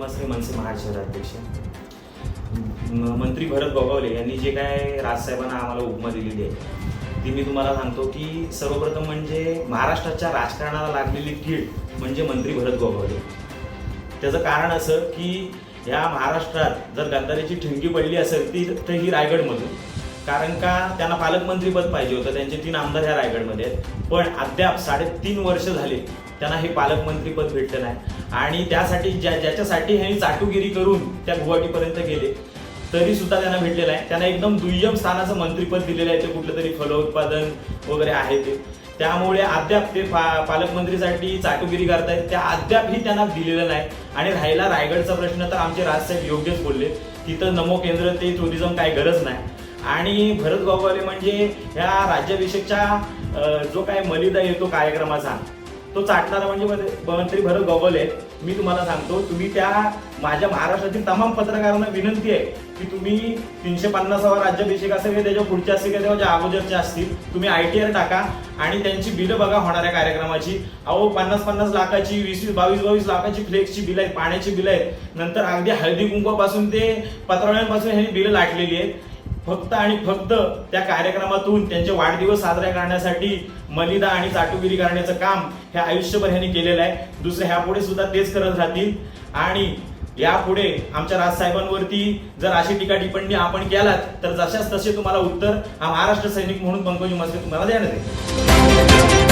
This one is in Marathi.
मनसे महाड शहराध्यक्ष मंत्री भरत गोगावले यांनी जे काय राजसाहेबांना आम्हाला उपमा दिलेली आहे ती मी तुम्हाला सांगतो की सर्वप्रथम म्हणजे महाराष्ट्राच्या राजकारणाला लागलेली कीड म्हणजे मंत्री भरत गोगावले. त्याचं कारण असं की या महाराष्ट्रात जर गद्दारीची ठिणगी पडली असेल ती तर ही रायगडमधून. कारण का? त्यांना पालकमंत्रीपद पाहिजे होतं. त्यांचे तीन आमदार ह्या रायगडमध्ये आहेत. पण अद्याप साडेतीन वर्ष झाले त्यांना हे पालकमंत्रीपद भेटलं नाही. आणि त्यासाठी ज्या ज्याच्यासाठी हे चाटुगिरी करून त्या गुवाहाटीपर्यंत गेले तरी सुद्धा त्यांना भेटलेलं आहे. त्यांना एकदम दुय्यम स्थानाचं मंत्रीपद दिलेलं आहे. ते कुठलं तरी फलोत्पादन वगैरे आहे ते. त्यामुळे अद्याप ते पा पालकमंत्रीसाठी चाटुगिरी करतायत. त्या अद्यापही त्यांना दिलेलं नाही. आणि राहिला रायगडचा प्रश्न तर आमचे राजसाहेब योग्यच बोलले. तिथं नमो केंद्र ते टुरिझम काय गरज नाही. आणि भरत गोगावले म्हणजे ह्या राज्याभिषेकच्या जो काय मलिदा येतो कार्यक्रमाचा तो चाटणारा म्हणजे मंत्री भरत गोगावले मी तुम्हाला सांगतो तुम्ही त्या माझ्या महाराष्ट्रातील तमाम पत्रकारांना विनंती आहे की तुम्ही तीनशे पन्नासावा राज्याभिषेक असेल की त्याच्या पुढच्या असतील किंवा त्याच्या अगोदरच्या असतील तुम्ही आय टी आर टाका आणि त्यांची बिलं बघा होणाऱ्या कार्यक्रमाची. अहो पन्नास पन्नास लाखाची वीस वीस बावीस बावीस लाखाची फ्लेक्सची बिलं आहेत पाण्याची बिलं आहेत. नंतर अगदी हळदी कुंकवापासून ते पत्रावळ्यांपासून हे बिलं लाटलेली आहेत. फक्त आणि फक्त त्या कार्यक्रमातून त्यांचे वाढदिवस साजरा करण्यासाठी मलिदा आणि चाटुगिरी करण्याचं काम हे आयुष्यभर ह्यांनी केलेलं आहे. दुसरे ह्यापुढे सुद्धा तेच करत राहतील. आणि यापुढे आमच्या राजसाहेबांवरती जर अशी टीका टिप्पणी आपण केलात तर जशाच तसे तुम्हाला उत्तर हा महाराष्ट्र सैनिक म्हणून पंकज मस्के तुम्हाला देण्यात येईल.